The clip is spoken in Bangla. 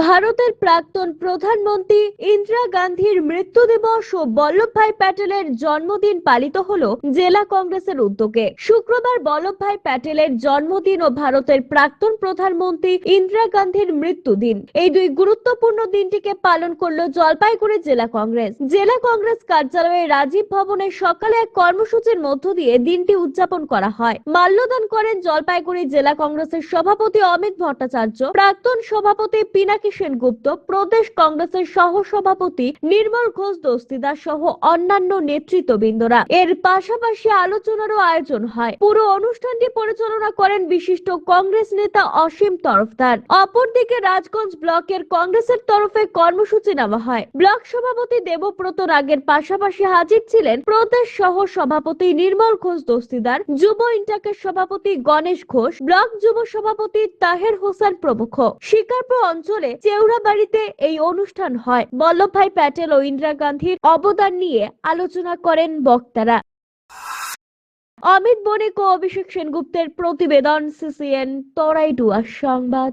ভারতের প্রাক্তন প্রধানমন্ত্রী ইন্দিরা গান্ধীর মৃত্যু দিবস ও বল্লভভাই প্যাটেলের জন্মদিন পালিত হলো জেলা কংগ্রেসের উদ্যোগে। শুক্রবার বল্লভভাই প্যাটেলের জন্মদিন ও ভারতের প্রাক্তন প্রধানমন্ত্রী ইন্দিরা গান্ধীর মৃত্যুদিন এই দুই গুরুত্বপূর্ণ দিনটিকে পালন করল জলপাইগুড়ি জেলা কংগ্রেস। জেলা কংগ্রেস কার্যালয়ে রাজীব ভবনে সকালে এক কর্মসূচির মধ্য দিয়ে দিনটি উদযাপন করা হয়। মাল্যদান করেন জলপাইগুড়ি জেলা কংগ্রেসের সভাপতি অমিত ভট্টাচার্য। প্রাক্তন সভাপতি পিনাকি সেনগুপ্ত প্রদেশ কংগ্রেসের সহ সভাপতি নির্মল ঘোষ, দস্তিদার সহ অন্যান্য নেতৃত্ববৃন্দরা। এর পাশাপাশি আলোচনারও আয়োজন হয়। পুরো অনুষ্ঠানটি পরিচালনা করেন বিশিষ্ট কংগ্রেস নেতা অসীম তরফদার। অপরদিকে রাজগঞ্জ ব্লকের কংগ্রেসের তরফে কর্মসূচি নেওয়া হয়। ব্লক সভাপতি দেবব্রত রাগের পাশাপাশি হাজির ছিলেন প্রদেশ সহ সভাপতি নির্মল ঘোষ, দস্তিদার, যুব ইন্টাকের সভাপতি গণেশ ঘোষ, ব্লক যুব সভাপতি তাহের হোসেন প্রমুখ। শিকারপুর অঞ্চলে চেউরাবাড়িতে এই অনুষ্ঠান হয়। বল্লভ ভাই প্যাটেল ও ইন্দিরা গান্ধীর অবদান নিয়ে আলোচনা করেন বক্তারা। অমিত বণিক ও অভিষেক সেনগুপ্তের প্রতিবেদন, সিসিএন, তরাইডুয়া সংবাদ।